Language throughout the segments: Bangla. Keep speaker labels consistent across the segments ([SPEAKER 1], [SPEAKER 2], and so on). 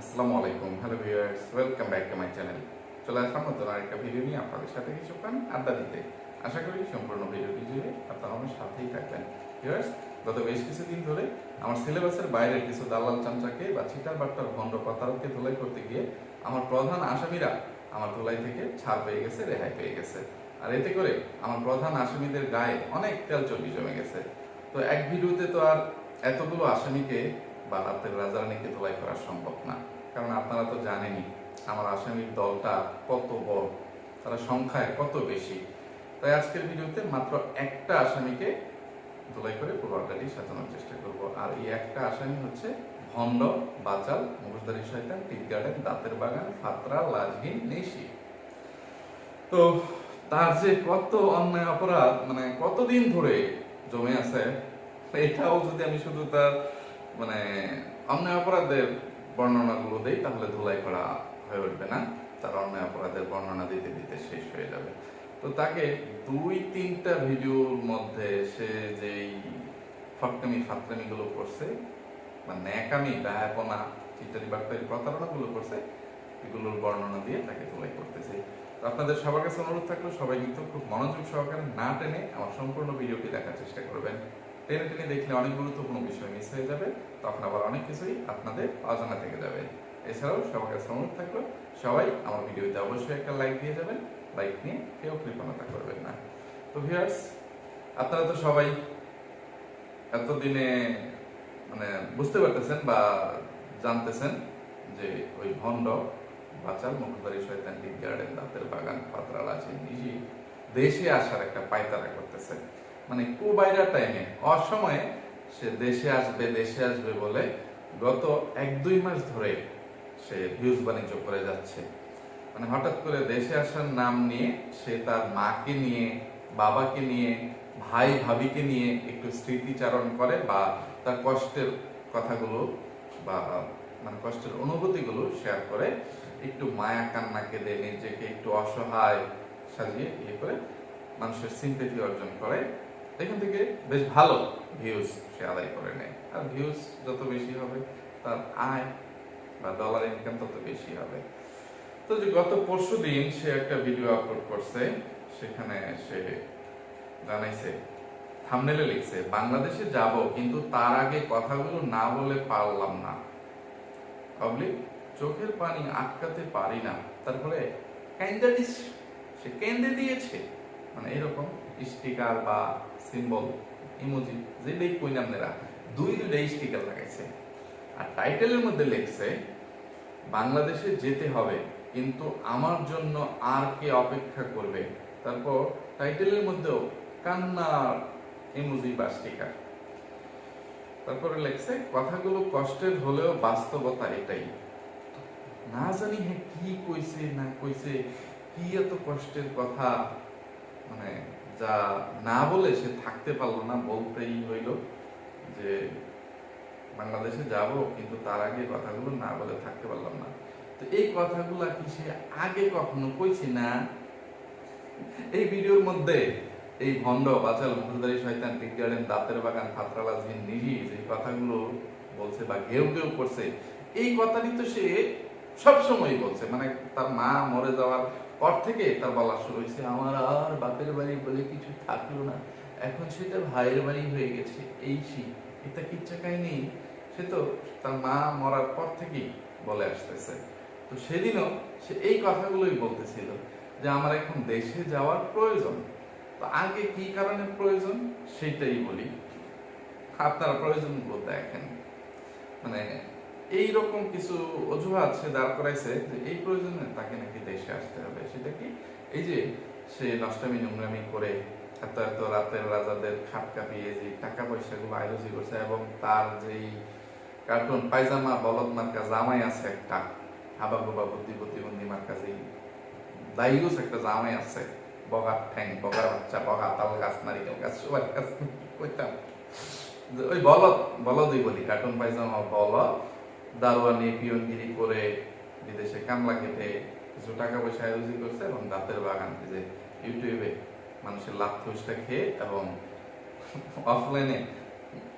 [SPEAKER 1] আসসালামু আলাইকুম, hello viewers, welcome back to my channel. চলে আসলাম নতুন আরেকটা ভিডিও নিয়ে আপনাদের সাথে কিছুক্ষণ আড্ডা দিতে। আশা করি সম্পূর্ণ ভিডিওটি জুড়ে আপনারা আমার সাথেই থাকবেন। ভিউয়ার্স, গত বেশ কিছুদিন ধরে আমার সিলেবাসের বাইরে কিছু দালাল চামচাকে বা চিটার বাট্টার ভণ্ড প্রতারককে ধুলাই করতে গিয়ে আমার প্রধান আসামিরা আমার ধুলাই থেকে ছাড় পেয়ে গেছে, রেহাই পেয়ে গেছে। আর এতে করে আমার প্রধান আসামিদের গায়ে অনেক তেল চর্বি জমে গেছে। তো এক ভিডিওতে তো আর এতগুলো আসামিকে বা রাতের রাজারানীকে ধোলাই করা সম্ভব না। কারণ আপনারা তো জানেনই, আমার আসামির দলটা কত বড়, তারা সংখ্যায় কত বেশি। তাই আজকের ভিডিওতে মাত্র একটা আসামিকে ধোলাই করে পুরো সাজানোর চেষ্টা করব। আর এই একটা আসামি হচ্ছে ভণ্ড বাচাল মুখোশধারী শয়তান টিক গার্ডেন, দাঁতের বাগান, ফাতরা, লাজহীন, নেশি। তো তার যে কত অন্যায় অপরাধ মানে কতদিন ধরে জমে আছে, এটাও যদি আমি শুধু তার মানে অন্যায় অপরাধের বর্ণনাগুলো দেই, তাহলে ধুলাই করা হয়ে উঠবে না। তার অন্যায় অপরাধের বর্ণনা দিতে দিতে শেষ হয়ে যাবে। তো তাকে দুই, তিনটা ভিডিওর মধ্যে সে যেই ফটকামি ফাতরামি গুলো করছে বা ন্যাকামি ব্যয়াপনা ইত্যাদি বাট্টারি প্রতারণা গুলো করছে, এগুলোর বর্ণনা দিয়ে তাকে ধুলাই করতেছে। তো আপনাদের সবার কাছে অনুরোধ থাকল, সবাই কিন্তু খুব মনোযোগ সহকারে না টেনে আমার সম্পূর্ণ ভিডিওটি দেখার চেষ্টা করবেন। টেনে টেনে দেখলে অনেক গুরুত্বপূর্ণ বিষয় মিস হয়ে যাবে, তখন আবার অনেক কিছুই আপনাদের অজানা থেকে যাবে। এছাড়াও সবার কাছে অনুরোধ থাকল, সবাই আমার ভিডিওতে অবশ্যই একটা লাইক দিয়ে যাবেন। লাইক নিয়ে কেউ কৃপণতা করবেন না। তো ভিউয়ার্স আপনারা তো সবাই এতদিনে মানে বুঝতে পারতেছেন বা জানতেছেন যে ওই ভণ্ড, বাচাল মুখদারি শয়তান টিক গার্ডেন দাঁতের বাগান পাতরাল আছে নিজে দেশে আসার একটা পায়তারা করতেছে। মানে কুবাইরা টাইমে অসময়ে সে দেশে আসবে দেশে আসবে বলে গত এক, দুই মাস ধরে সে ভিউজ বাণিজ্য করে যাচ্ছে। মানে হঠাৎ করে দেশে আসার নাম নিয়ে সে তার মাকে নিয়ে, বাবাকে নিয়ে, ভাই, ভাবিকে নিয়ে একটু স্মৃতিচারণ করে বা তার কষ্টের কথাগুলো বা মানে কষ্টের অনুভূতিগুলো শেয়ার করে, একটু মায়া কান্না কেঁদে নিজেকে একটু অসহায় সাজিয়ে ইয়ে করে মানুষের সিম্পেথি অর্জন করে। এখান থেকে বেশ ভালো ভিউজ সে আদায় করে নেয়। আর ভিউজ যত বেশি হবে, তার আয় বা ডলার ইনকাম তত বেশি হবে। তো যে গত পরশু দিন সে একটা ভিডিও আপলোড করছে, সেখানে সে জানাইছে থামনেলে লিখছে, বাংলাদেশে যাব, কিন্তু তার আগে কথাগুলো না বলে পারলাম না। পাবলিক চোখের পানি আটকাতে পারি না। তারপরে কেন্দে সে কেন্দে দিয়েছে। মানে এরকম স্টিকার বা সিম্বল ইমোজি যেটাই কই নামনেরা দুই দুইটা স্টিকার লাগাইছে। আর টাইটেলের মধ্যে লিখছে, বাংলাদেশে যেতে হবে, কিন্তু আমার জন্য আর কে অপেক্ষা করবে? তারপর টাইটেলের মধ্যেও কান্নার ইমোজি বা স্টিকার তারপরে লেখছে, কথাগুলো কষ্টের হলেও বাস্তবতা এটাই। না জানি হ্যাঁ কি কইছে, না কইছে, কি এত কষ্টের কথা মানে যা না বলে সে থাকতে পারল না বলতেই হইল যে বাংলাদেশে যাব, কিন্তু তার আগে কথাগুলো না বলে থাকতে পারলাম না। তো এই কথাগুলো কি সে আগে কখনো কইছি না? এই ভিডিওর মধ্যে এই ভণ্ড, বাচাল মুখদারি শয়তান টিক গার্ডেন দাঁতের বাগান ফাতরালাজিন নিজি যে কথাগুলো বলছে বা ঘেউ ঘেউ করছে, এই কথাটি তো সে সবসময় বলছে। মানে তার মা মরে যাওয়ার পর থেকে তার বলা শুরু হয়েছে, আমার আর বাপের বাড়ি বলে কিছু থাকল না। এখন সেটা ভাইয়ের বাড়ি হয়ে গেছে, এই সি এটা কিচ্ছা কাহিনী? সে তো তার মা মরার পর থেকেই বলে আসতেছে। তো সেদিনও সে এই কথাগুলোই বলতেছিল, যে আমার এখন দেশে যাওয়ার প্রয়োজন। তো আগে কি কারণে প্রয়োজন? সেটাই বলি। আপনারা প্রয়োজনগুলো দেখেন। মানে এই রকম কিছু অজুহাত সে দাঁড় করাইছে যে এই প্রয়োজনে তাকে নাকি দেশে আসতে হবে। সেটা কি? এই যে সে নষ্টামি নোংরামি করে এত এত রাতের রাজাদের খাট কাঁপিয়ে যে টাকা পয়সাগুলো আয়োজি করছে এবং তার যেই কার্টুন পায়জামা, বলদ মার্কা, জামাই আছে একটা হাবা গোবা বুদ্ধি প্রতিবন্ধী মার্কা যেই দায়ুস একটা জামাই আছে, বগা ঠ্যাং, বগার বাচ্চা, বগা তাল গাছ, নারিকেল গাছ, সবার গাছ কইতাম। ওই বলদ, বলদই বলি, কার্টুন, পায়জামা, বলদ দারোয়ানি, পিয়নগিরি করে বিদেশে কামলা কেটে কিছু টাকা পয়সা আয়োজন করছে এবং দাঁতের বাগান যে ইউটিউবে মানুষের লাভ ফুসটা খেয়ে এবং অফলাইনে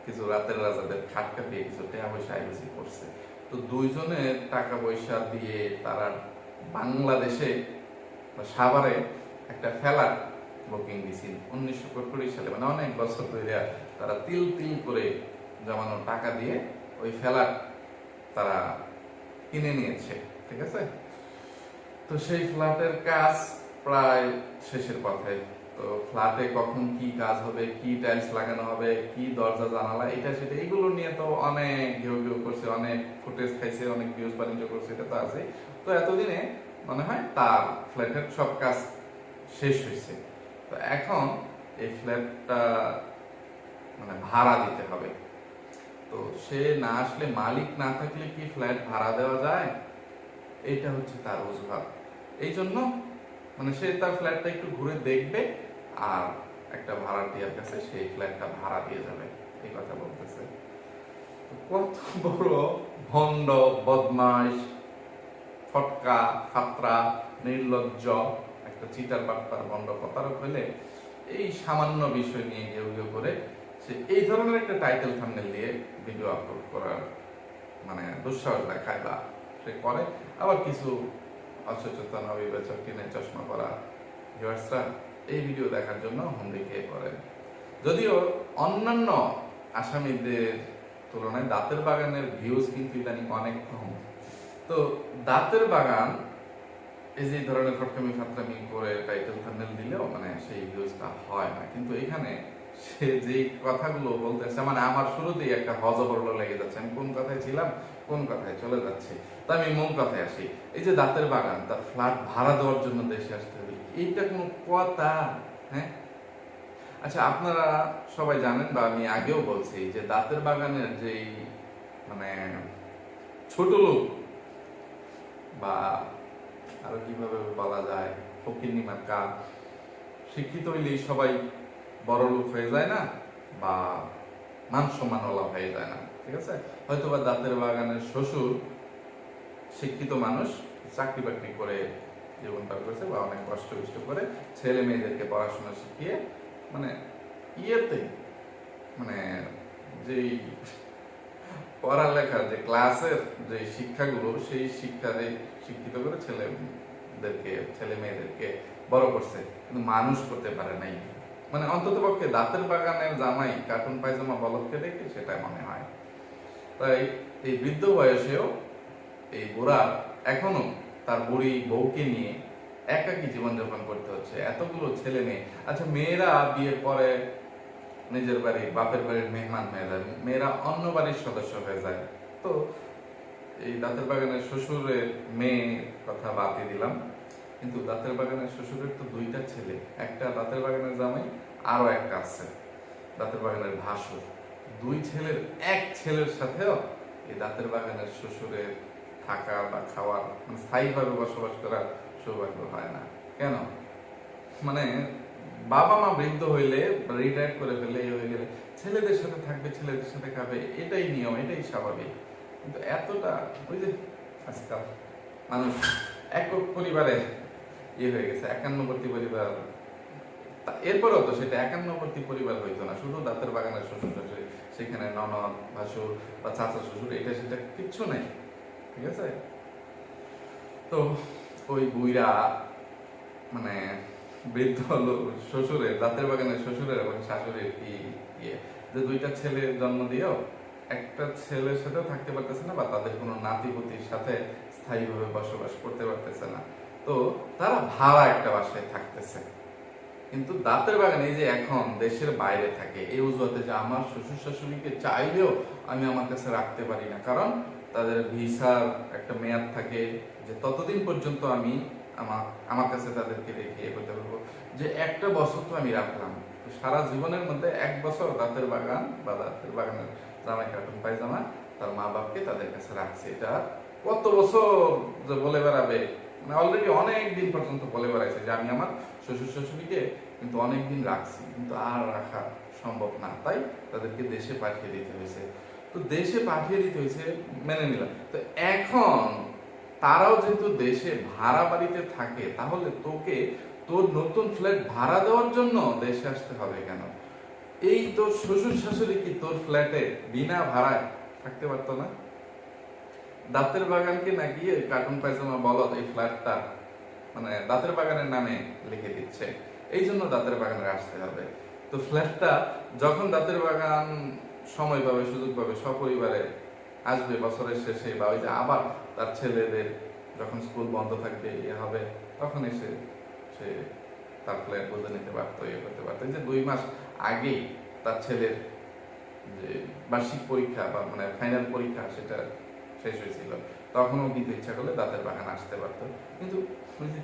[SPEAKER 1] কিছু রাতের রাজাদের খাটকা দিয়ে কিছু টাকা পয়সা আয়োজন করছে। তো দুইজনের টাকা পয়সা দিয়ে তারা বাংলাদেশে বা সাভারে একটা ফ্ল্যাট বুকিং দিছিল উনিশশো কুড়ি সালে মানে অনেক বছর ধরে তারা তিল তিল করে জমানো টাকা দিয়ে ওই ফ্ল্যাট তারা কিনে নিয়েছে, ঠিক আছে? তো সেই ফ্ল্যাটের কাজ প্রায় শেষের পথে। তো ফ্ল্যাটে কখন কি কাজ হবে, কি টাইলস লাগানো হবে, কি দরজা, জানালা, এটা, সেটা, এগুলো নিয়ে তো অনেক ঘেউ ঘেউ করছে, অনেক ফুটেজ খাইছে, অনেক ভিউজ বাণিজ্য করছে, এটা তো আছে তো এতদিনে মনে হয় তার ফ্ল্যাটের সব কাজ শেষ হয়েছে। তো এখন এই ফ্ল্যাটটা মানে ভাড়া দিতে হবে। তো সে না আসলে মালিক না থাকলে কি ফ্ল্যাট ভাড়া দেওয়া যায়? এটা হচ্ছে তার অজুহাত। এই জন্য মানে সে তার ফ্ল্যাটটা একটু ঘুরে দেখবে আর একটা ভাড়াটিয়ার কাছে সেই ফ্ল্যাটটা ভাড়া দিয়ে যাবে। এই কথা বলতেছে। কত বড় ভণ্ড, বদমাইশ, ফটকা, ফাত্রা, নির্লজ্জ একটা চিটার বাট্টার ভণ্ড প্রতারক হলে এই সামান্য বিষয় নিয়ে কেউ কেউ করে সে এই ধরনের একটা টাইটেল থাম্বনেল দিয়ে ভিডিও আপলোড করার মানে দুঃসাহস দেখায় বা সে করে। আবার কিছু অসচেতন, অবিবেচক কিনে চশমা পরা ভিউয়ার্সরা এই ভিডিও দেখার জন্য হুমড়ি খেয়ে পড়েন যদিও অন্যান্য আসামিদের তুলনায় দাঁতের বাগানের ভিউজ কিন্তু ইদানিং অনেক কম। তো দাঁতের বাগান এই যে ধরনের ফটকামি ফাটকামি করে টাইটেল থাম্বনেল দিলেও মানে সেই ভিউজটা হয় না। কিন্তু এখানে সে যে কথাগুলো বলতেছে মানে আমার শুরুতেই একটা হজবরল লেগে যাচ্ছে। আমি কোন কথায় ছিলাম? কোন কথায় চলে যাচ্ছে? তা আমি মূল কথায় আসি। এই যে দাঁতের বাগান, তার ফ্ল্যাট ভাড়া দেওয়ার জন্য দেশে আসতে হবে। এইটা কোনো কথা? হ্যাঁ? আচ্ছা আপনারা সবাই জানেন বা আমি আগেও বলছি যে দাঁতের বাগানের যেই মানে ছোট লোক বা আরও কীভাবে বলা যায়, ফকির মার্কা শিক্ষিত হইলেই সবাই বড় লোক হয়ে যায় না বা মান সম্মানওয়ালা হয়ে যায় না, ঠিক আছে? হয়তো বা দাঁতের বাগানের শ্বশুর শিক্ষিত মানুষ চাকরি বাকরি করে জীবন পার করেছে বা অনেক কষ্ট কষ্ট করে ছেলে মেয়েদেরকে পড়াশোনা শিখিয়ে মানে ইয়েতে মানে যেই পড়ালেখার যে ক্লাসের যে শিক্ষাগুলো, সেই শিক্ষারে শিক্ষিত করে ছেলেদেরকে, ছেলে মেয়েদেরকে বড় করছে। কিন্তু মানুষ করতে পারে নাই। মানে অন্তত পক্ষে দাঁতের বাগানের জামাই কার্টুন পায়জামা বলদকে দেখে সেটা মনে হয়। তাই এই বৃদ্ধ বয়সেও এই বুড়া এখনও তার বুড়ি বউকে নিয়ে একাকী জীবনযাপন করতে হচ্ছে। এতগুলো ছেলে মেয়ে। আচ্ছা মেয়েরা বিয়ের পরে নিজের বাড়ি, বাপের বাড়ির মেহমান হয়ে যায়, মেয়েরা অন্য বাড়ির সদস্য হয়ে যায়। তো এই দাঁতের বাগানের শ্বশুরের মেয়ে কথা বাদই দিলাম। কিন্তু দাঁতের বাগানের শ্বশুরের তো দুইটা ছেলে, একটা দাঁতের বাগানের জামাই, আরও একটা আছে। দাঁতের বাগানের ভাসুর। দুই ছেলের, এক ছেলের সাথেও এই দাঁতের বাগানের শ্বশুরের থাকা বা খাওয়ার মানে স্থায়ীভাবে বসবাস করার সৌভাগ্য হয় না। কেন? মানে বাবা মা বৃদ্ধ হইলে রিটায়ার করে ফেলে এই হয়ে গেলে ছেলেদের সাথে থাকবে, ছেলেদের সাথে খাবে, এটাই নিয়ম, এটাই স্বাভাবিক। কিন্তু এতটা ওই যে আজকাল মানুষ একক পরিবারে ইয়ে হয়ে গেছে একান্নবর্তী পরিবার। এরপরেও তো সেটা একান্নবর্তী পরিবার হইতো না, শুধু দাঁতের বাগানের শ্বশুর শাশুড়ি, সেখানে ননদ, ভাসুর বা চাচা শ্বশুর, এটা সেটা কিচ্ছু নেই, ঠিক আছে? তো ওই বুইরা মানে বৃদ্ধ শ্বশুরের, দাঁতের বাগানের শ্বশুরের এবং শাশুড়ির কি ইয়ে যে দুইটা ছেলে জন্ম দিয়েও একটা ছেলের সাথে থাকতে পারতেছে না বা তাদের কোনো নাতিপুতির সাথে স্থায়ীভাবে বসবাস করতে পারতেছে না। তো তারা ভাড়া একটা বাসায় থাকতেছে। কিন্তু দাঁতের বাগানে যে এখন দেশের বাইরে থাকে, এই অজুহাতে যে আমার শ্বশুর শাশুড়িকে চাইলেও আমি আমার কাছে রাখতে পারি না। কারণ তাদের ভিসার একটা মেয়াদ থাকে যে ততদিন পর্যন্ত আমি আমার আমার কাছে তাদেরকে রেখে ইয়ে করতে পারব। যে একটা বছর তো আমি রাখলাম। সারা জীবনের মধ্যে এক বছর দাঁতের বাগান বা দাঁতের বাগানের জামাই কার্টুন, পায়জামা তার মা বাপকে তাদের কাছে রাখছে। এটা কত বছর যে বলে বেড়াবে? মানে অলরেডি অনেক দিন পর্যন্ত বলে বেড়াইছে যে আমি আমার শ্বশুর শাশুড়িকে কিন্তু অনেক দিন রাখছি, কিন্তু আর রাখা সম্ভব না। তাই তাদেরকে দেশে পাঠিয়ে দিতে হয়েছে। তো দেশে পাঠিয়ে দিতে হয়েছে মেনে নিলাম। তো এখন তারাও যেহেতু দেশে ভাড়া বাড়িতে থাকে, তাহলে তোকে তোর নতুন ফ্ল্যাট ভাড়া দেওয়ার জন্য দেশে আসতে হবে কেন? এই তোর শ্বশুর শাশুড়ি কি তোর ফ্ল্যাটে বিনা ভাড়ায় থাকতে পারতো না? দাঁতের বাগানকে নাকি ওই কার্টুন পায়জামা বলত এই ফ্ল্যাটটা মানে দাঁতের বাগানের নামে লিখে দিচ্ছে? এই জন্য দাঁতের বাগানে আসতে হবে। তো ফ্ল্যাটটা যখন দাঁতের বাগান সময় পাবে, সুযোগ পাবে, সপরিবারে আসবে বছরের শেষে, বা ওই যে আবার তার ছেলেদের যখন স্কুল বন্ধ থাকবে ইয়ে হবে, তখন এসে সে তার ফ্ল্যাট বুঝে নিতে পারতো ইয়ে করতে পারতো। যে দুই মাস আগেই তার ছেলের যে বার্ষিক পরীক্ষা, বা মানে ফাইনাল পরীক্ষা, সেটা শেষ হয়েছিল। তখনও কিন্তু ইচ্ছা করলে দাঁতের বাগান আসতে পারতো। কিন্তু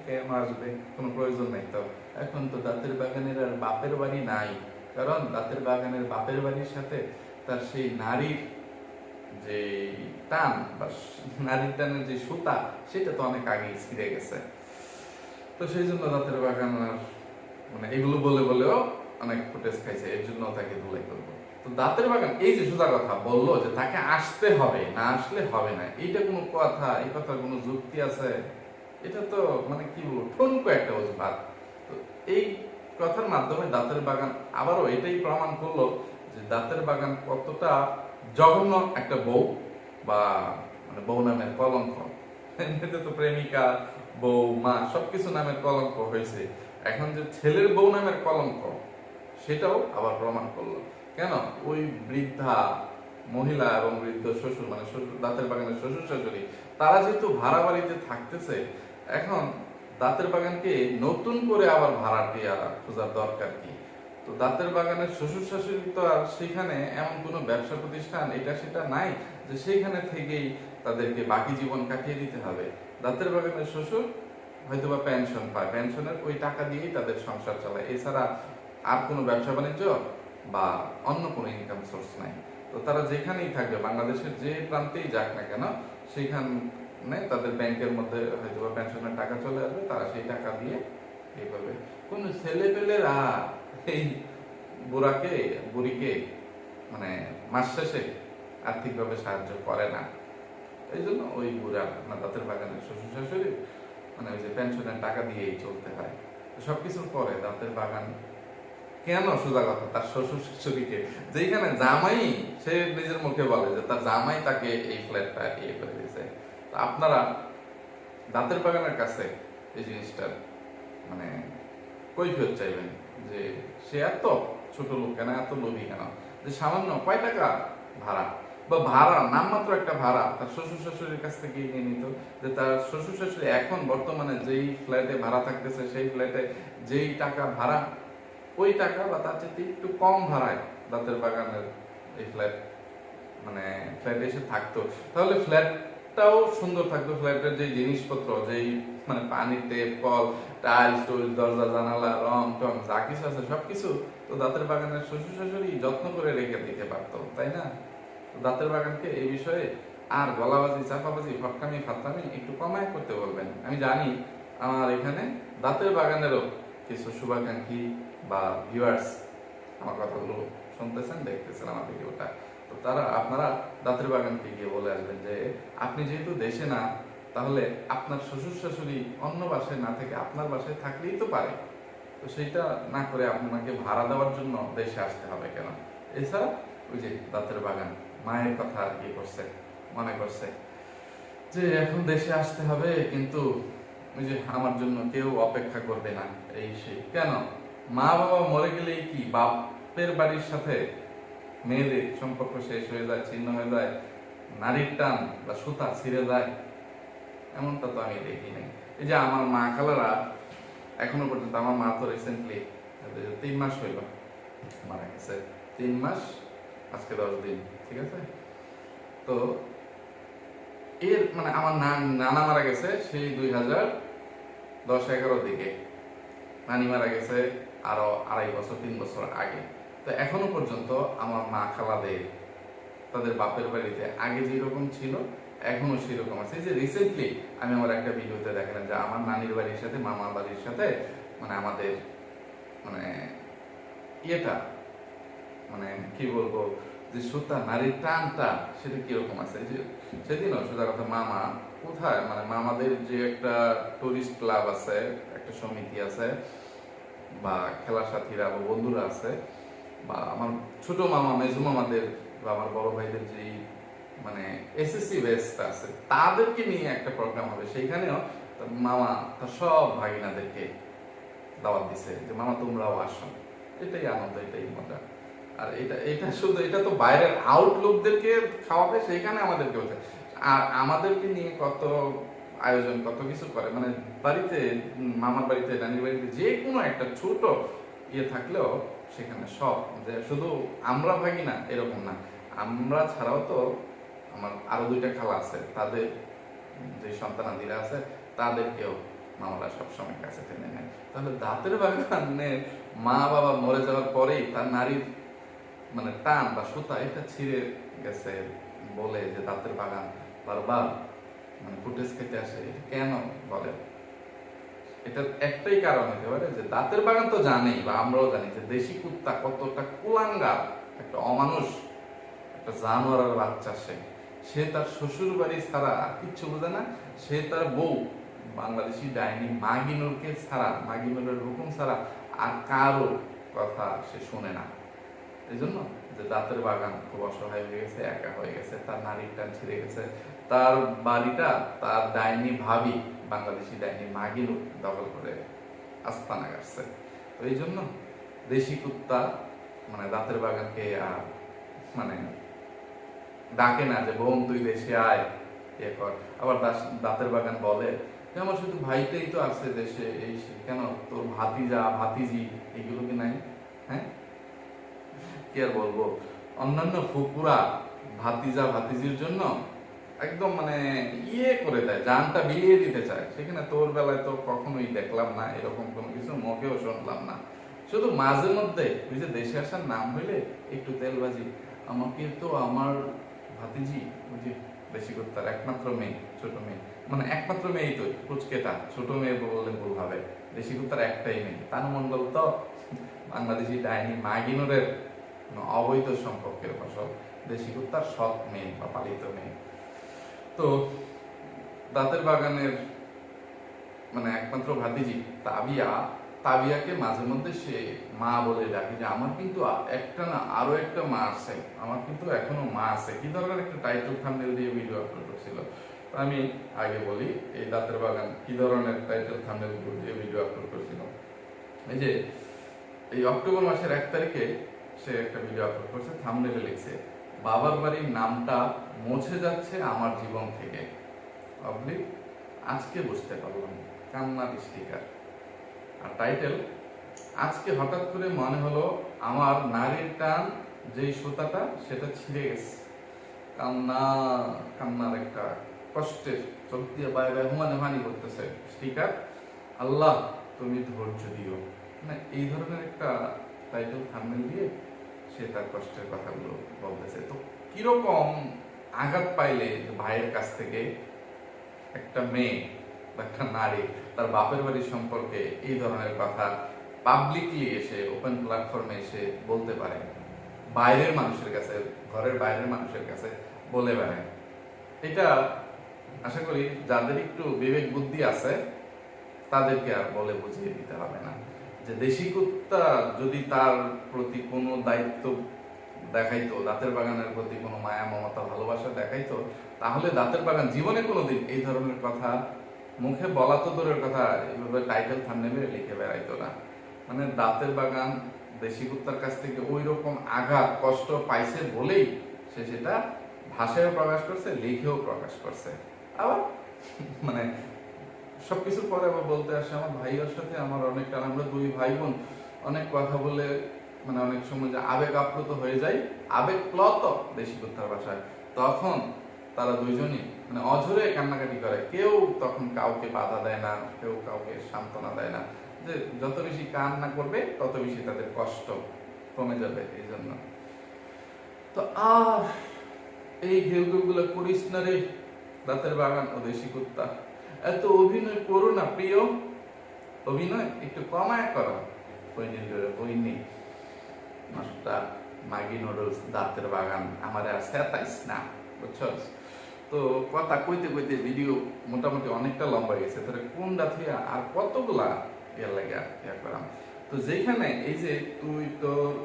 [SPEAKER 1] কেন আসবে? কোনো প্রয়োজন নেই তো। এখন তো দাঁতের বাগানের আর বাপের বাড়ি নাই। কারণ দাঁতের বাগানের বাপের বাড়ির সাথে তার সেই নারীর যে টান বা নারীর টানের যে সুতা, সেটা তো অনেক আগেই ছিঁড়ে গেছে। তো সেই জন্য দাঁতের বাগান আর মানে এগুলো বলে বলেও অনেক ফুটেজ খাইছে, এর জন্য তাকে ধুলাই করব। তো দাঁতের বাগান, এই যে সোজা কথা বলল যে তাকে আসতে হবে, না আসলে হবে না, এইটা কোনো কথা, এই কথার কোনো যুক্তি আছে? এটা তো মানে কি বলব, ঠুনকো একটা অজুহাত। তো এই কথার মাধ্যমে দাঁতের বাগান আবারও এটাই প্রমাণ করল যে দাঁতের বাগান কতটা জঘন্য একটা বউ বা মানে বউ নামের কলঙ্ক। এমনিতে তো প্রেমিকা, বউ, মা, সবকিছু নামের কলঙ্ক হয়েছে। এখন যে ছেলের বউ নামের কলঙ্ক সেটাও আবার প্রমাণ করল কেন? ওই বৃদ্ধা মহিলা এবং বৃদ্ধ শ্বশুর মানে শ্বশুর, দাঁতের বাগানের শ্বশুর শাশুড়ি, তারা যেহেতু ভাড়া বাড়িতে থাকতেছে, এখন দাঁতের বাগানকে নতুন করে আবার ভাড়া দেওয়া খোঁজার দরকার কি? তো দাঁতের বাগানের শ্বশুর শাশুড়ি তো আর সেখানে এমন কোনো ব্যবসা প্রতিষ্ঠান, এটা সেটা নাই যে সেখানে থেকেই তাদেরকে বাকি জীবন কাটিয়ে দিতে হবে। দাঁতের বাগানের শ্বশুর হয়তো বা পেনশন পায়। পেনশনের ওই টাকা দিয়েই তাদের সংসার চালায়। এছাড়া আর কোনো ব্যবসা বাণিজ্য বা অন্য কোনো ইনকাম সোর্স নাই। তো তারা যেখানেই থাকবে, বাংলাদেশের যে প্রান্তেই যাক না কেন, সেখানে তাদের ব্যাংকের মধ্যে হয়তো বা পেনশনের টাকা চলে আসবে, তারা সেই টাকা দিয়ে এইভাবে কোন ছেলে পেলেরা এই বুড়াকে, বুড়িকে মানে মাস শেষে আর্থিকভাবে সাহায্য করে না। এই জন্য ওই বুড়া না দাঁতের বাগানের শ্বশুর শাশুড়ি মানে ওই যে পেনশনের টাকা দিয়েই চলতে হয়। তো সবকিছুর পরে দাঁতের বাগান কেন সোজা কথা? তার শ্বশুর শাশুড়িকে যেখানে জামাই, সে নিজের মুখে বলে যে তার জামাই তাকে এই ফ্ল্যাটটা ইয়ে করে দিয়েছে। আপনারা দাঁতের বাগানের কাছে এই জিনিসটার মানে কৈফিয়ত চাইবেন যে সে এত ছোট লোক কেন? এত লোভী কেন? যে সামান্য কয় টাকা ভাড়া? বা ভাড়া, নামমাত্র একটা ভাড়া তার শ্বশুর শাশুড়ির কাছ থেকে নিয়ে নিত। যে তার শ্বশুর শাশুড়ি এখন বর্তমানে যেই ফ্ল্যাটে ভাড়া থাকতেছে, সেই ফ্ল্যাটে যেই টাকা ভাড়া ওই টাকা বা তার চেয়ে একটু কম ভাড়ায় দাঁতের বাগানের এই ফ্ল্যাট মানে ফ্ল্যাটে এসে থাকতো। তাহলে ফ্ল্যাটটাও সুন্দর থাকতো। ফ্ল্যাটের যে জিনিসপত্র, যেই মানে পানি টেপ কল টাইলস টুইলস দরজা, জানালা, রং, টং, যা কিছু আছে, সবকিছু তো দাঁতের বাগানের শ্বশুর শাশুড়ি যত্ন করে রেখে দিতে পারতো, তাই না? দাঁতের বাগানকে এই বিষয়ে আর গলাবাজি, চাপাবাজি, ফটকামি ফাটকামি একটু কমায় করতে বলবেন। আমি জানি আমার এখানে দাঁতের বাগানেরও কিছু শুভাকাঙ্ক্ষী বা ভিউয়ার্স আমার কথাগুলো শুনতেছেন, দেখতেছেন আমার ভিডিওটা। তো তারা, আপনারা দাঁতের বাগানকে গিয়ে বলে আসবেন যে, আপনি যেহেতু দেশে না, তাহলে আপনার শ্বশুর শাশুড়ি অন্য বাসায় না থেকে আপনার বাসায় থাকলেই তো পারে। তো সেইটা না করে আপনাকে ভাড়া দেওয়ার জন্য দেশে আসতে হবে কেন? এছাড়া ওই যে দাঁতের বাগান, মায়ের কথা আর কি করছে, মনে করছে যে, এখন দেশে আসতে হবে, কিন্তু ওই যে আমার জন্য কেউ অপেক্ষা করবে না, এই সেই কেন? মা বাবা মরে গেলেই কি বাপের বাড়ির সাথে মেয়েদের সম্পর্ক শেষ হয়ে যায়, ছিন্ন হয়ে যায়, নারীর টান বা সুতা ছিঁড়ে যায়? এমনটা তো আমি দেখি নাই। এই যে আমার মা খালারা এখনও পর্যন্ত, আমার মা তো রিসেন্টলি তিন মাস হইল মারা গেছে। তিন মাস, আজকে দশ দিন, ঠিক আছে? তো এর মানে আমার নান- মারা গেছে, সেই দুই হাজার দশ এগারো দিকে। নানি মারা গেছে আরও আড়াই বছর, তিন বছর আগে। তো এখনও পর্যন্ত আমার মা খালাদের তাদের বাপের বাড়িতে আগে যেরকম ছিল, এখনও সেরকম আছে। যে রিসেন্টলি আমি আমার একটা ভিডিওতে দেখালাম যে আমার নানির বাড়ির সাথে, মামার বাড়ির সাথে মানে আমাদের মানে ইয়েটা মানে কি বলব, যে সুতা, নারীর টানটা, সেটা কীরকম আছে? যে সেদিনও সোজা কথা, মামা, কোথায়? মানে মামাদের যে একটা টুরিস্ট ক্লাব আছে, একটা সমিতি আছে বা খেলার সাথীরা বা বন্ধুরা আছে বা আমার ছোট মামা, মেজু মামাদের বা আমার বড় ভাইদের যে মানে এসএসসি বেস্ট আছে, তাদেরকে নিয়ে একটা প্রোগ্রাম হবে। সেইখানেও মামা, তার সব ভাগিনাদেরকে দাওয়াত দিছে যে, মামা, তোমরাও আসো। এটাই আনন্দ, এটাই মজা। আর এটা এটা শুধু, এটা তো বাইরের আউটলুকদেরকে খাওয়াবে, সেইখানে আমাদেরকে আর আমাদেরকে নিয়ে কত আয়োজন কত কিছু করে। মানে বাড়িতে মামার বাড়িতে, নানির বাড়িতে যে কোনো একটা ছোট ইয়ে থাকলেও সেখানে সব যে শুধু আমরা ভাগি না, এরকম না। আমরা ছাড়াও তো আমার আরও দুইটা খালা আছে, তাদের যে সন্তানাদিরা আছে, তাদেরকেও মামারা সবসময় কাছে টেনে নেয়। তাহলে দাঁতের বাগানে মা বাবা মরে যাওয়ার পরেই তার নারীর মানে টান বা সুতা এটা ছিঁড়ে গেছে বলে যে দাঁতের বাগান, বারবার মানে ফুটেজ খেতে আসে, কেন বলে? এটার একটাই কারণ হতে পারে যে দাঁতের বাগান তো জানেই বা আমরাও জানি যে দেশি কুত্তা কতটা কুলাঙ্গার, একটা অমানুষ, একটা জানোয়ারের বাচ্চা সে। সে তার শ্বশুর বাড়ি ছাড়া আর কিচ্ছু বোঝে না, সে তার বউ, বাংলাদেশি ডাইনি মাগিনুরকে ছাড়া মাগিনুরের হুকুম ছাড়া আর কারও কথা সে শোনে না। এই জন্য যে দাঁতের বাগান খুব অসহায় হয়ে গেছে, একা হয়ে গেছে, তার নারীর টান ছিঁড়ে গেছে তার বাড়িটা তার ডাইনি ভাবি, বাংলাদেশি ডাইনি মাগিনু দখল করে আস্তানা গাছছে এই জন্য দেশি কুত্তা মানে দাঁতের বাগানকে আর মানে ডাকে না যে, বোন, তুই দেশে আয় ইয়ে কর। আবার দাঁতের বাগান বলে যে, আমার শুধু ভাইটাই তো আছে দেশে, এই কেন তোর ভাতিজা, ভাতিজি, এগুলো কি নাই? হ্যাঁ? কি আর বলব? অন্যান্য ফুকুরা ভাতিজা, ভাতিজির জন্য একদম মানে ইয়ে করে দেয়, জানটা বিলিয়ে দিতে চায়। সেখানে তোর বেলায় তো কখনোই দেখলাম না, এরকম কোনো কিছু, মুখেও শুনলাম না। শুধু মাঝে মধ্যে, ওই যে দেশে আসার নাম হইলে একটু তেলবাজি আমাকে তো আমার ভাতিজি, ওই যে বেশি করতার একমাত্র মেয়ে, ছোট মেয়ে মানে একমাত্র মেয়েই তো কুচকেটা ছোট মেয়ে বললে ভুল হবে। দেশি কুত্তার একটাই মেয়ে। তানু মন্ডল তো বাংলাদেশি ডাইনি, মাগিনুরের অবৈধ সম্পর্কের ফসল। দেশি কুত্তার সৎ মেয়ে বা পালিত মেয়ে। তো দাঁতের বাগানের মানে একমাত্র ভাতিজি তাবিয়া। তাবিয়াকে মাঝে মধ্যে সে মা বলে ডাকে যে, আমার কিন্তু একটা না আরও একটা মা আছে। আমার কিন্তু এখনও মা আছে। কি ধরনের একটা টাইটেল থাম্বনেল দিয়ে ভিডিও আপলোড করছিল? আমি আগে বলি, এই দাঁতের বাগান কি ধরনের টাইটেল থাম্বনেল দিয়ে ভিডিও আপলোড করছিল? এই যে, এই অক্টোবর মাসের এক তারিখে সে একটা ভিডিও আপলোড করছে থাম্বনেলে লিখছে বাবার বাড়ির নামটা মুছে যাচ্ছে আমার জীবন থেকে। অবলিক আজকে বুঝতে পারলাম কান্নার স্টিকার আর টাইটেল আজকে হঠাৎ করে মনে হলো আমার নারীর টান যেই সুতাটা, সেটা ছিঁড়ে গেছে। কান্না, কান্নার একটা কষ্টের দিয়ে বাইরে হুমানে হানি করতেছে স্টিকার আল্লাহ, তুমি ধৈর্য দিও। মানে এই ধরনের একটা টাইটেল থাম্বনেল দিয়ে সে তার কষ্টের কথাগুলো বলতেছে। তো কীরকম আঘাত পাইলে ভাইয়ের কাছ থেকে একটা মেয়ে বা একটা নারী তার বাপের বাড়ি সম্পর্কে এই ধরনের কথা পাবলিকলি এসে ওপেন প্ল্যাটফর্মে এসে বলতে পারে? বাইরের মানুষের কাছে, ঘরের বাইরের মানুষের কাছে বলে বেড়ায়। এটা আশা করি যাদের একটু বিবেক বুদ্ধি আছে, তাদেরকে আর বলে বুঝিয়ে দিতে হবে না। যে দেশি কুত্তা যদি তার প্রতি কোনো দায়িত্ব দেখাইতো, দাঁতের বাগানের প্রতি কোনো মায়া, মমতা, ভালোবাসা দেখাইতো, তাহলে দাঁতের বাগান জীবনে কোনোদিন এই ধরনের কথা মুখে বলা তো দূরের কথা এইভাবে টাইটেল থামনেলে লিখে বেড়াইতো না। মানে দাঁতের বাগান দেশি কুত্তার কাছ থেকে ওই রকম আঘাত, কষ্ট পাইছে বলেই সে সেটা ভাষায়ও প্রকাশ করছে, লিখেও প্রকাশ করছে। আবার মানে সবকিছুর পরে আবার বলতে আসে আমার ভাইয়ের সাথে, আমার অনেক কারণ, আমরা দুই ভাই বোন অনেক কথা বলে মানে অনেক সময় যে আবেগ আপ্লুত হয়ে যায় আবেগ প্লত দেশি কুত্তার ভাষায় তখন তারা দুইজনই মানে অঝরে কান্নাকাটি করে। কেউ তখন কাউকে বাধা দেয় না, কেউ কাউকে সান্ত্বনা দেয় না, যে যত বেশি কান্না করবে, তত বেশি তাদের কষ্ট কমে যাবে এই জন্য তো আর এই ঘেউ গুলো করিস না রে দাঁতের বাগান, ও দেশি কুত্তা। এত অভিনয় করো না, প্রিয়। অভিনয় একটু কমায় করো। কইনি কইনি মাস্টার মাগি নুডলস দাঁতের বাগান, আমার আর সেতাইস না, বুঝছস? তো কথা কইতে কইতে ভিডিও মোটামুটি অনেকটা লম্বা গেছে। তাহলে কোনটা থেকে আর কতগুলা ইয়ে লাগে ইয়া করাম? তো যেখানে এই যে তুই তো মানে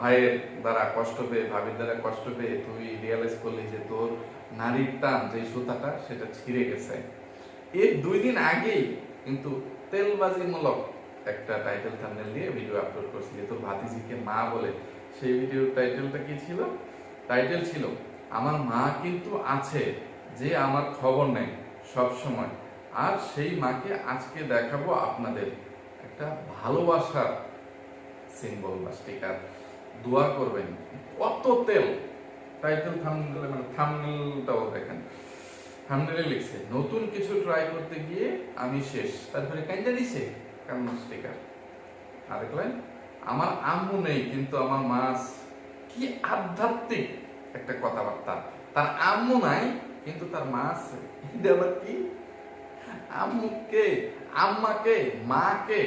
[SPEAKER 1] ভাইয়ের দ্বারা কষ্ট পেয়ে, ভাবির দ্বারা কষ্ট পেয়ে তুই রিয়েলাইজ করলি যে তোর নারীর টান, যে সুতাটা, সেটা ছিঁড়ে গেছে। এর দুই দিন আগেই কিন্তু তেলবাজিমূলক একটা টাইটেল থাম্বনেল দিয়ে ভিডিও আপলোড করছি, যে তোর ভাতিজিকে মা বলে। সেই ভিডিওর টাইটেলটা কি ছিল? টাইটেল ছিল, আমার মা কিন্তু আছে, যে আমার খবর নেই সব সময় আর সেই মাকে আজকে দেখাবো আপনাদের। একটা ভালোবাসার সিম্বল বা স্টিকার দোয়া করবেন। কত তেল? টাইটেল থাম্বনেল মানে থাম্বনেলটাও দেখেন। থাম্বনেলে লিখছে, নতুন কিছু ট্রাই করতে গিয়ে আমি শেষ। তারপরে কাইন্ডা দিছে কান্না স্টিকার আর দেখলেন আমার আম্মু নেই, কিন্তু আমার মা কি আধ্যাত্মিক একটা কথাবার্তা। তার আম্মু নাই, কিন্তু তার মা আছে। আবার কি? আম্মুকে, আম্মাকে, মাকে,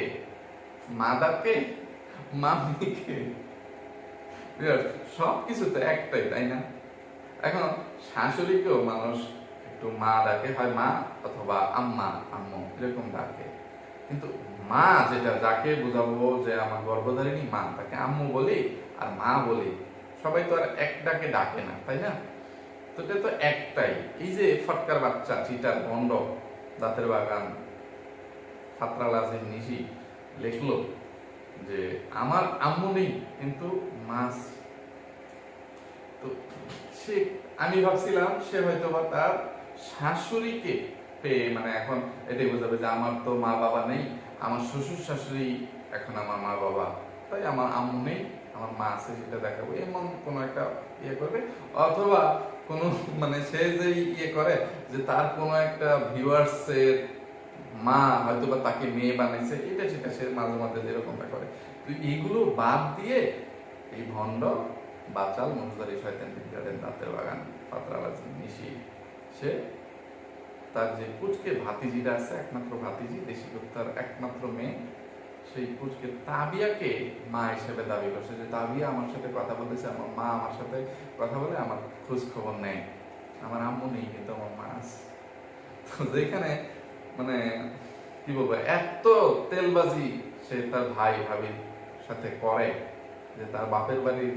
[SPEAKER 1] মাদারকে মাম্মিকে সব কিছু তো একটাই, তাই না? এখন শাশুড়িকেও মানুষ একটু মা ডাকে, হয় মা অথবা আম্মা, আম্মু, এরকম ডাকে। কিন্তু মা যেটা, যাকে বোঝাবো যে আমার গর্ভধারিণী মা, তাকে আম্মু বলি আর মা বলি, সবাই তো আর এক ডাকে ডাকে না, তাই না? তো এটা তো একটাই। এই যে ফটকার বাচ্চা, চিটার বন্ড দাঁতের বাগান, ফাতরালাজের নিশি, লিখলো যে আমার আম্মু নেই, কিন্তু মাছ। তো সে, আমি ভাবছিলাম সে হয়তো বা তার শাশুড়িকে পেয়ে মানে এখন এটাই বোঝাবে যে আমার তো মা বাবা নেই, আমার শ্বশুর শাশুড়ি এখন আমার মা বাবা, তাই আমার আম্মু নেই, আমার মা আছে সেটা দেখাবো। এমন কোন একটা ইয়ে করবে। অথবা কোন মানে সে যে ইয়ে করে যে তার কোনো একটা ভিউয়ার্সের মা হয়তো বা তাকে মেয়ে বানাইছে এটা সেটা সে মাঝে মাঝে যেরকমটা করে। তো এইগুলো বাদ দিয়ে এই ভণ্ড, বাচাল মনুজারি শয়তান, বিদ্যালয়ের দাঁতের বাগান, পাত্রাবাজি, নিশি। সে তার যে কুচকে ভাতিজিটা আছে, একমাত্র ভাতিজি, দেশি কুত্তার একমাত্র মেয়ে, সেই কুচকে তাবিয়াকে মা হিসেবে দাবি করছে যে, তাবিয়া আমার সাথে কথা বলেছে আমার মা আমার সাথে কথা বলে, আমার খোঁজ খবর নেয়। আমার আম্মু নেই, কিন্তু আমার মা আছে। তো যেখানে মানে কি বলব, এত তেলবাজি সে তার ভাই, ভাবির সাথে করে। যে তার বাপের বাড়ির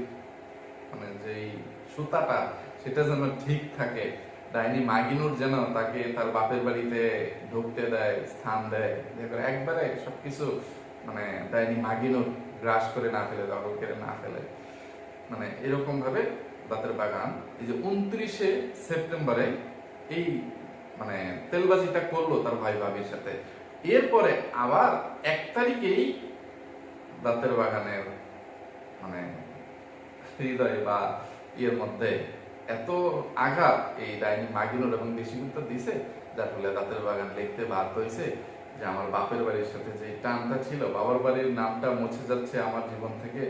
[SPEAKER 1] মানে যেই সুতাটা, সেটা যেন ঠিক থাকে। ডাইনি মাগিনুর যেন তাকে তার বাপের বাড়িতে ঢুকতে দেয়, স্থান দেয়। একবারে সবকিছু মানে ডাইনি মাগিনুর গ্রাস করে না ফেলে, দখল করে না ফেলে। মানে এরকম ভাবে দাঁতের বাগান। এই যে উনত্রিশে সেপ্টেম্বরে এই মানে তেলবাজিটা করল তার ভাই ভাবির সাথে। এরপরে আবার এক তারিখেই দাঁতের বাগানের মানে হৃদয় বা ইয়ের মধ্যে এত আঘাত এই ডাইনি মাগিনুর এবং দেশি কুত্তা দিছে, যার ফলে দাঁতের বাগান লিখতে বাধ্য হয়েছে যে আমার বাপের বাড়ির সাথে যে টানটা ছিল, বাবার বাড়ির নামটা মুছে যাচ্ছে আমার জীবন থেকে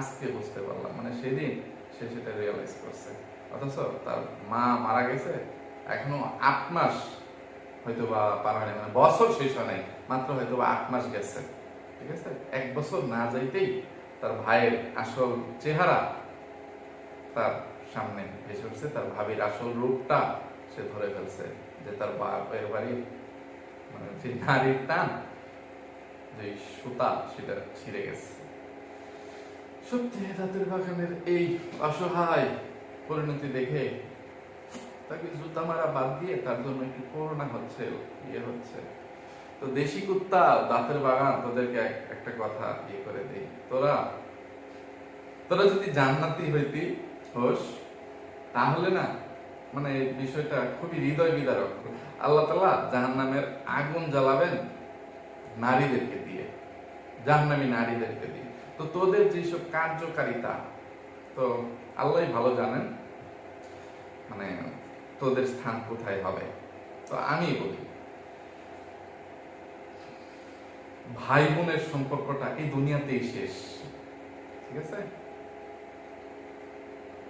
[SPEAKER 1] আজকে বুঝতে পারলাম। মানে সেদিন সে সেটা রিয়েলাইজ করছে। অথচ তার মা মারা গেছে এখনও আট মাস হয়তো বা পার মানে বছর শেষ হয় নাই, মাত্র হয়তো বা আট মাস গেছে। ঠিক আছে? এক বছর না যাইতেই তার ভাইয়ের আসল চেহারা তার সামনে ভেসে উঠছে, তার ভাবির আসল রূপটা সে ধরে ফেলছে যে তার বাপের বাড়ির মানে যে নারীর টান, যে সুতা সেটা ছিঁড়ে গেছে। সত্যি তাদের বাগানের এই অসহায় পরিণতি দেখে তাকে জুতা মারা বাদ দিয়ে তার জন্য একটু করোনা হচ্ছে ইয়ে হচ্ছে। তো দেশি কুত্তা দাঁতের বাগান, তোদেরকে একটা কথা ইয়ে করে দেই। তোরা তোরা যদি জান্নাতি হইতি, হোস, তাহলে না মানে বিষয়টা খুবই হৃদয় বিদারক। আল্লাহ তালা জাহান নামের আগুন জ্বালাবেন নারীদেরকে দিয়ে, জাহান্নামী নারীদেরকে দিয়ে। তো তোদের যেসব কার্যকারিতা, তো আল্লাহ ভালো জানেন মানে তোদের স্থান কোথায় হবে। তো আমি বলি। ভাই বোনের সম্পর্কটা এই দুনিয়াতেই শেষ। ঠিক আছে?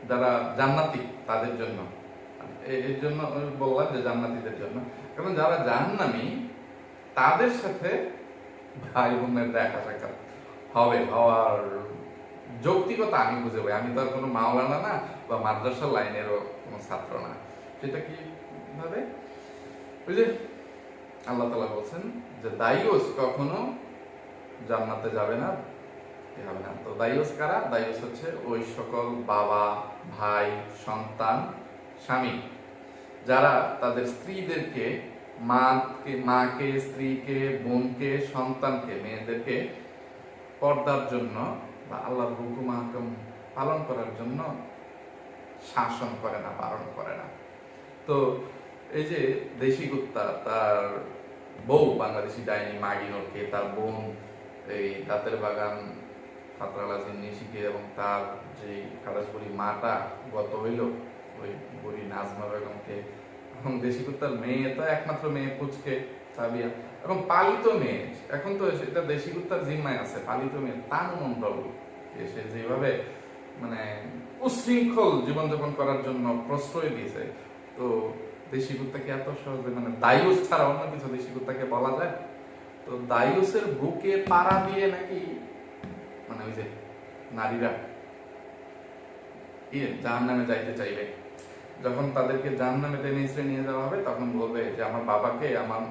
[SPEAKER 1] যারা জান্নাতি, তাদের জন্য। এর জন্য বললাম যে জান্নাতীদের জন্য। কারণ যারা জাহান্নামী, তাদের সাথে ভাই বোনের দেখা সাক্ষাৎ হবে, হওয়ার যৌক্তিকতা আমি বুঝে পাই। আমি তো আর কোনো মাওলানা না বা মাদ্রাসা লাইনেরও কোনো ছাত্র না। সেটা কি ভাবে? যে আল্লাহ তালা বলছেন যে দায়ুস কখনো জান্নাতে যাবে না হবে না। তো দায়ুস কারা? দায়ুস হচ্ছে ওই সকল বাবা, ভাই, সন্তান, স্বামী, যারা তাদের স্ত্রীদেরকে, মাকে মাকে, স্ত্রীকে, বোনকে, সন্তানকে, মেয়েদেরকে পর্দার জন্য বা আল্লাহর হুকুম পালন করার জন্য শাসন করে না, পালন করে না। তো এই যে দেশি কুত্তা, তার বউ বাংলাদেশি ডাইনি মাগিনোরকে তার বোন, এই দাঁতের বাগান ফাতরালাজিন নিশিকে এবং তার যে খালাসপুরি মাটা গত হইল, ওই বুড়ি নাজমা বেগমকে। এবং দেশি কুত্তার মেয়ে তো একমাত্র মেয়ে পুচকে, সাবিয়া। এবং পালিত মেয়ে, এখন তো সেটা দেশি কুত্তার জিম্মায় আছে, পালিত মেয়ে, তানু মন্ডল সে যেভাবে মানে উশৃঙ্খল জীবনযাপন করার জন্য প্রশ্রয় দিয়েছে। তো দেশি কুত্তাকে এত সহজে? মানে দায়ুস ছাড়া অন্য কিছু দেশি কুত্তাকে বলা যায়? তো দায়ুসের বুকে পাড়া দিয়ে নাকি মানে ওই যে নারীরা ইয়ে জাহান নামে যাইতে চাইবে? যখন তাদেরকে জাহান নামে টেনে ইসরে নিয়ে যাওয়া হবে, তখন বলবে যে আমার বাবাকে, আমার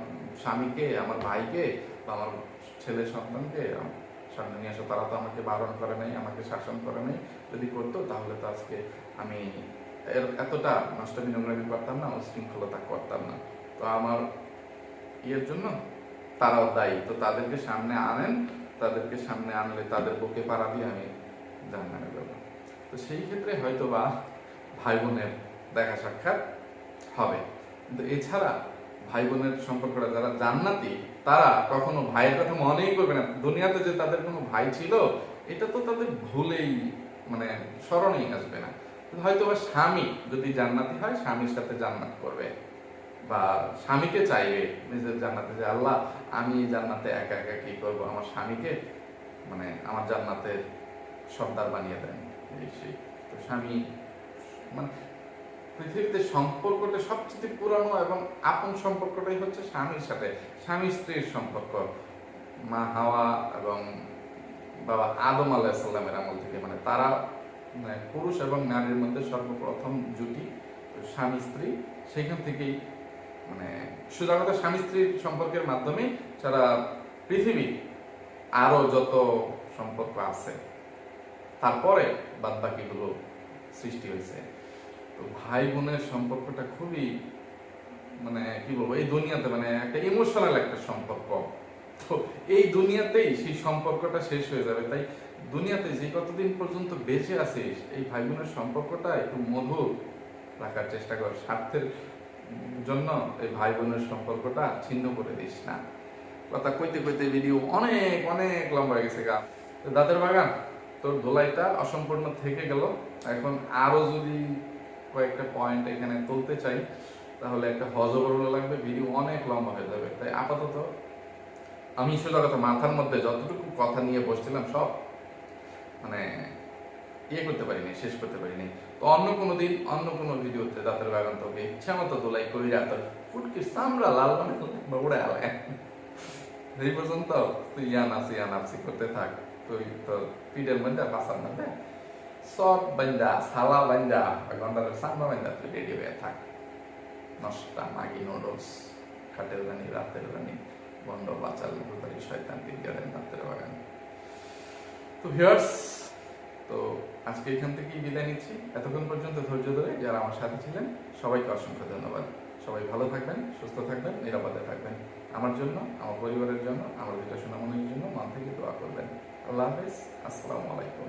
[SPEAKER 1] স্বামীকে, আমার ভাইকে বা আমার ছেলে সন্তানকে সামনে নিয়ে আসো। তারা তো আমাকে বারণ করে নাই, আমাকে শাসন করে নাই। যদি করতো তাহলে তো আজকে আমি এর- এতটা নষ্টমী নোংরামি করতাম না, উশৃঙ্খলতা করতাম না। তো আমার ইয়ের জন্য তারাও দায়ী। তো তাদেরকে সামনে আনেন, তাদেরকে সামনে আনলে তাদের বুকে পাড়া দিয়ে আমি জাহান্নামে যাব। তো সেই ক্ষেত্রে হয়তো বা ভাই বোনের দেখা সাক্ষাৎ হবে। কিন্তু এছাড়া ভাই বোনের সম্পর্কটা যারা জান্নাতি, তারা কখনো ভাইয়ের কথা মনেই করবে না। দুনিয়াতে যে তাদের কোনো ভাই ছিল, এটা তো তাদের ভুলেই মানে স্মরণেই আসবে না। হয়তো বা স্বামী যদি জান্নাতি হয়, স্বামীর সাথে জান্নাত করবে। বা স্বামীকে চাইবে, নিজের জান্নাতে যে, আল্লাহ, আমি জান্নাতে একা একা কি করব? আমার স্বামীকে মানে আমার জান্নাতের সর্দার বানিয়ে দেন। সেই। তো স্বামী মানে পৃথিবীতে সম্পর্কটা সবচেয়ে পুরানো এবং আপন সম্পর্কটাই হচ্ছে স্বামীর সাথে। স্বামী স্ত্রীর সম্পর্ক। মা হাওয়া এবং বাবা আদম আলাহিসাল্লামের আমল থেকে মানে তারা পুরুষ এবং নারীর মধ্যে সর্বপ্রথম জুটি স্বামী, স্ত্রী। সেখান থেকেই মানে সোজা কথা স্বামী স্ত্রীর সম্পর্কের মাধ্যমে সারা পৃথিবী আরও যত সম্পর্ক আছে, তারপরে বাদ বাকিগুলো সৃষ্টি হয়েছে। তো ভাই বোনের সম্পর্কটা খুবই মানে কি বলব, এই দুনিয়াতে মানে একটা ইমোশনাল একটা সম্পর্ক। তো এই দুনিয়াতেই সেই সম্পর্কটা শেষ হয়ে যাবে। তাই দুনিয়াতে যে কতদিন পর্যন্ত বেঁচে আছিস, এই ভাই বোনের সম্পর্কটা একটু মধুর রাখার চেষ্টা কর। স্বার্থের জন্য এই ভাই বোনের সম্পর্কটা ছিন্ন করে দিস না। কথা কইতে কইতে ভিডিও অনেক অনেক লম্বা হয়ে গেছে গা। তো দাঁতের বাগান, তোর ধোলাইটা অসম্পূর্ণ থেকে গেল। এখন আরও যদি কয়েকটা পয়েন্ট এখানে তুলতে চাই, তাহলে একটা হজবরল লাগবে ভিডিও অনেক লম্বা হয়ে যাবে। তাই আপাতত আমি সোজা কথা, মাথার মধ্যে যতটুকু কথা নিয়ে বসছিলাম, সব মানে ইয়ে করতে পারিনি, শেষ করতে পারিনি। তো অন্য কোনো দিন, অন্য কোনো ভিডিওতে দাঁতের বাগান তোকে ইচ্ছা মতো দোলাই করি তোর ফুটকি সামরা লাল মানে উড়ে আলে এই পর্যন্ত তুই ইয়ান আসি ইয়ান আসি করতে থাক। তুই তোর পিঠের মধ্যে বাসার মধ্যে সব বান্দা, সালা বান্দা, গন্ডারের সামনা বান্দা তুই রেডি হয়ে থাক। নষ্টা মাগি নুডলস খাটের রানী রাতের রানী বন্ড বাচাল গুতারি শয়তান বিজ্ঞানের রাতের বাগান। তো ভিউয়ার্স, তো আজকে এখান থেকেই বিদায় নিচ্ছি। এতক্ষণ পর্যন্ত ধৈর্য ধরে যারা আমার সাথে ছিলেন, সবাইকে অসংখ্য ধন্যবাদ। সবাই ভালো থাকবেন, সুস্থ থাকবেন, নিরাপদে থাকবেন। আমার জন্য, আমার পরিবারের জন্য, আমার দুটা সুনামনির জন্য, মন থেকে দোয়া করবেন। আল্লাহ হাফেজ, আসসালামু আলাইকুম।